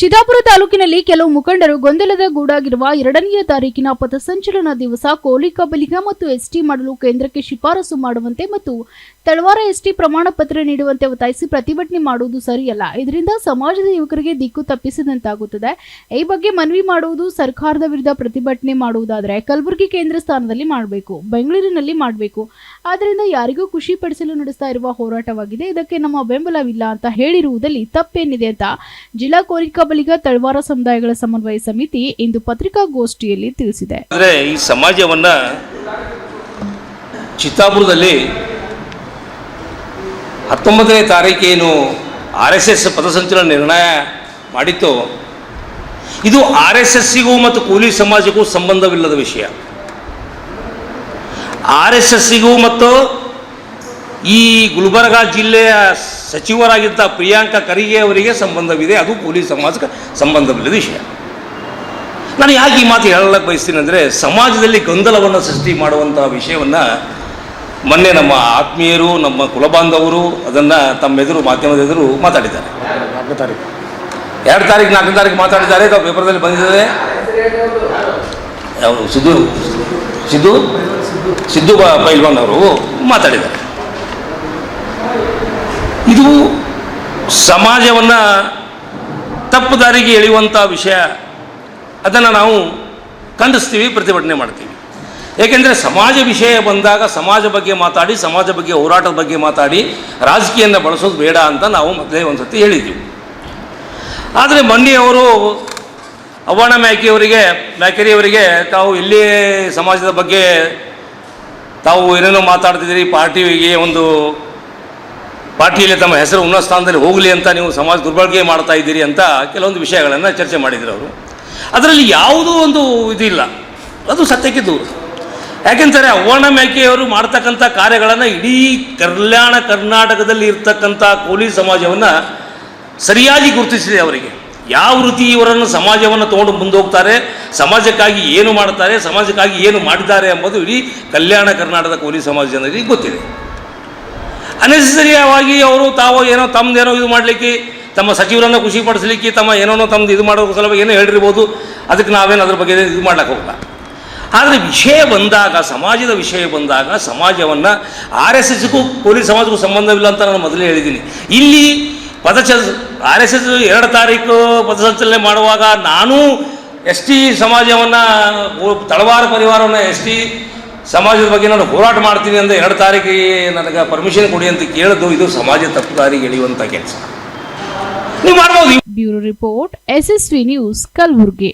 ಚಿದಾಪುರ ತಾಲೂಕಿನಲ್ಲಿ ಕೆಲವು ಮುಖಂಡರು ಗೊಂದಲದ ಗೂಡಾಗಿರುವ ಎರಡನೆಯ ತಾರೀಕಿನ ಪಥಸಂಚಲನ ದಿವಸ ಕೋಲಿ ಕಬಲಿಗ ಮತ್ತು ಎಸ್ಟಿ ಮಾಡಲು ಕೇಂದ್ರಕ್ಕೆ ಶಿಫಾರಸು ಮಾಡುವಂತೆ ಮತ್ತು ತಳವಾರ ಎಸ್ಟಿ ಪ್ರಮಾಣ ಪತ್ರ ನೀಡುವಂತೆ ಒತ್ತಾಯಿಸಿ ಪ್ರತಿಭಟನೆ ಮಾಡುವುದು ಸರಿಯಲ್ಲ. ಇದರಿಂದ ಸಮಾಜದ ಯುವಕರಿಗೆ ದಿಕ್ಕು ತಪ್ಪಿಸಿದಂತಾಗುತ್ತದೆ. ಈ ಬಗ್ಗೆ ಮನವಿ ಮಾಡುವುದು ಸರ್ಕಾರದ ವಿರುದ್ಧ ಪ್ರತಿಭಟನೆ ಮಾಡುವುದಾದರೆ ಕಲಬುರಗಿ ಕೇಂದ್ರ ಸ್ಥಾನದಲ್ಲಿ ಮಾಡಬೇಕು, ಬೆಂಗಳೂರಿನಲ್ಲಿ ಮಾಡಬೇಕು. ಆದ್ದರಿಂದ ಯಾರಿಗೂ ಖುಷಿ ಪಡಿಸಲು ನಡೆಸ್ತಾ ಇರುವ ಹೋರಾಟವಾಗಿದೆ. ಇದಕ್ಕೆ ನಮ್ಮ ಬೆಂಬಲವಿಲ್ಲ ಅಂತ ಹೇಳಿರುವುದಲ್ಲಿ ತಪ್ಪೇನಿದೆ ಅಂತ ಜಿಲ್ಲಾ ಕೋರಿಕಬಲಿಗ ತಳವಾರ ಸಮುದಾಯಗಳ ಸಮನ್ವಯ ಸಮಿತಿ ಇಂದು ಪತ್ರಿಕಾಗೋಷ್ಠಿಯಲ್ಲಿ ತಿಳಿಸಿದೆ. ಅಂದರೆ ಈ ಸಮಾಜವನ್ನ ಚಿತ್ತಾಪುರದಲ್ಲಿ ಹತ್ತೊಂಬತ್ತನೇ ತಾರೀಕೇನು ಆರ್ ಎಸ್ ಎಸ್ ಪಥಸಂಚಲನ ನಿರ್ಣಯ ಮಾಡಿತ್ತು. ಇದು ಆರ್ ಎಸ್ ಎಸ್ಸಿಗೂ ಮತ್ತು ಕೂಲಿ ಸಮಾಜಕ್ಕೂ ಸಂಬಂಧವಿಲ್ಲದ ವಿಷಯ. ಆರ್ ಎಸ್ ಎಸ್ಸಿಗೂ ಮತ್ತು ಈ ಗುಲ್ಬರ್ಗ ಜಿಲ್ಲೆಯ ಸಚಿವರಾಗಿದ್ದ ಪ್ರಿಯಾಂಕಾ ಖರ್ಗೆ ಅವರಿಗೆ ಸಂಬಂಧವಿದೆ. ಅದು ಕೂಲಿ ಸಮಾಜಕ್ಕೆ ಸಂಬಂಧವಿಲ್ಲದ ವಿಷಯ. ನಾನು ಯಾಕೆ ಈ ಮಾತು ಹೇಳಕ್ಕೆ ಬಯಸ್ತೀನಿ ಅಂದರೆ ಸಮಾಜದಲ್ಲಿ ಗೊಂದಲವನ್ನು ಸೃಷ್ಟಿ ಮಾಡುವಂಥ ವಿಷಯವನ್ನು ಮೊನ್ನೆ ನಮ್ಮ ಆತ್ಮೀಯರು ನಮ್ಮ ಕುಲಬಾಂಧವರು ಅದನ್ನು ತಮ್ಮ ಎದುರು ಮಾಧ್ಯಮದ ಎದುರು ಮಾತಾಡಿದ್ದಾರೆ. ನಾಲ್ಕು ತಾರೀಕು. ಎರಡು ತಾರೀಕು ನಾಲ್ಕನೇ ತಾರೀಕು ಮಾತಾಡಿದ್ದಾರೆ. ಅಥವಾ ಪೇಪರ್ದಲ್ಲಿ ಬಂದಿದ್ದಾರೆ ಅವರು ಸಿದ್ದು? ಸಿದ್ದು? ಸಿದ್ದು ಪೈಲ್ವಾನ್ ಅವರು ಮಾತಾಡಿದ್ದಾರೆ. ಇದು ಸಮಾಜವನ್ನು ತಪ್ಪು ದಾರಿಗೆ ಎಳೆಯುವಂಥ ವಿಷಯ. ಅದನ್ನು ನಾವು ಖಂಡಿಸ್ತೀವಿ, ಪ್ರತಿಭಟನೆ ಮಾಡ್ತೀವಿ. ಏಕೆಂದರೆ ಸಮಾಜ ವಿಷಯ ಬಂದಾಗ ಸಮಾಜ ಬಗ್ಗೆ ಮಾತಾಡಿ, ಸಮಾಜ ಬಗ್ಗೆ ಹೋರಾಟದ ಬಗ್ಗೆ ಮಾತಾಡಿ ರಾಜಕೀಯನ ಬಳಸೋದು ಬೇಡ ಅಂತ ನಾವು ಮೊದಲೇ ಒಂದು ಸತಿ ಹೇಳಿದ್ದೀವಿ ಆದರೆ ಮೊನ್ನೆಯವರು ಅವ್ವಾಣ ಮ್ಯಾಕಿಯವರಿಗೆ, ಮ್ಯಾಕೆರಿಯವರಿಗೆ ತಾವು ಇಲ್ಲಿ ಸಮಾಜದ ಬಗ್ಗೆ ತಾವು ಏನೇನೋ ಮಾತಾಡ್ತಿದ್ದೀರಿ, ಪಾರ್ಟಿಗೆ ಒಂದು ಪಾರ್ಟಿಯಲ್ಲಿ ತಮ್ಮ ಹೆಸರು ಉನ್ನತ ಸ್ಥಾನದಲ್ಲಿ ಹೋಗಲಿ ಅಂತ ನೀವು ಸಮಾಜ ದುರ್ಬಳಕೆ ಮಾಡ್ತಾ ಇದ್ದೀರಿ ಅಂತ ಕೆಲವೊಂದು ವಿಷಯಗಳನ್ನು ಚರ್ಚೆ ಮಾಡಿದರು ಅವರು. ಅದರಲ್ಲಿ ಯಾವುದೂ ಒಂದು ಇದಿಲ್ಲ. ಅದು ಸತ್ಯಕ್ಕೆ ದೂರ. ಯಾಕೆಂದರೆ ಅವ್ವಣ್ಣ ಮೇಕೆಯವರು ಮಾಡ್ತಕ್ಕಂಥ ಕಾರ್ಯಗಳನ್ನು ಇಡೀ ಕಲ್ಯಾಣ ಕರ್ನಾಟಕದಲ್ಲಿ ಇರ್ತಕ್ಕಂಥ ಕೋಲಿ ಸಮಾಜವನ್ನು ಸರಿಯಾಗಿ ಗುರುತಿಸಿದೆ ಅವರಿಗೆ. ಯಾವ ರೀತಿ ಇವರನ್ನು ಸಮಾಜವನ್ನು ತೊಗೊಂಡು ಮುಂದೋಗ್ತಾರೆ, ಸಮಾಜಕ್ಕಾಗಿ ಏನು ಮಾಡ್ತಾರೆ, ಸಮಾಜಕ್ಕಾಗಿ ಏನು ಮಾಡಿದ್ದಾರೆ ಎಂಬುದು ಇಡೀ ಕಲ್ಯಾಣ ಕರ್ನಾಟಕದ ಕೋಲಿ ಸಮಾಜ ಜನರಿಗೆ ಗೊತ್ತಿದೆ. ಅನೆಸರಿಯಾಗಿ ಅವರು ತಾವು ಏನೋ ತಮ್ಮದೇನೋ ಇದು ಮಾಡಲಿಕ್ಕೆ, ತಮ್ಮ ಸಚಿವರನ್ನು ಖುಷಿ ಪಡಿಸ್ಲಿಕ್ಕೆ ತಮ್ಮ ಏನೋ ತಮ್ಮದು ಇದು ಮಾಡೋ ಸಲುವಾಗಿ ಏನೋ ಹೇಳಿರ್ಬೋದು, ಅದಕ್ಕೆ ನಾವೇನು ಅದ್ರ ಬಗ್ಗೆ ಇದು ಮಾಡ್ಲಿಕ್ಕೆ ಹೋಗಲ್ಲ. ಆದರೆ ವಿಷಯ ಬಂದಾಗ, ಸಮಾಜದ ವಿಷಯ ಬಂದಾಗ, ಸಮಾಜವನ್ನು ಆರ್ ಎಸ್ ಎಸ್ಗೂ ಪೊಲೀಸ್ ಸಮಾಜಕ್ಕೂ ಸಂಬಂಧವಿಲ್ಲ ಅಂತ ನಾನು ಮೊದಲೇ ಹೇಳಿದ್ದೀನಿ. ಇಲ್ಲಿ ಪದಚ ಆರ್ ಎಸ್ ಎಸ್ ಎರಡು ತಾರೀಕು ಪದಸಂಚಲನೆ ಮಾಡುವಾಗ ನಾನು ಎಸ್ ಟಿ ಸಮಾಜವನ್ನು, ತಳವಾರ ಪರಿವಾರವನ್ನು ಎಸ್ ಟಿ ಸಮಾಜದ ಬಗ್ಗೆ ನಾನು ಹೋರಾಟ ಮಾಡ್ತೀನಿ ಅಂದರೆ ಎರಡು ತಾರೀಕಿಗೆ ನನಗೆ ಪರ್ಮಿಷನ್ ಕೊಡಿ ಅಂತ ಕೇಳಿದ್ದು, ಇದು ಸಮಾಜ ತಪ್ಪು ದಾರಿಗೆ ಎಳೆಯುವಂಥ ಕೆಲಸ. ನೀವು ಮಾಡ್ಬೋದು. Bureau report, SSV news, Kalaburagi.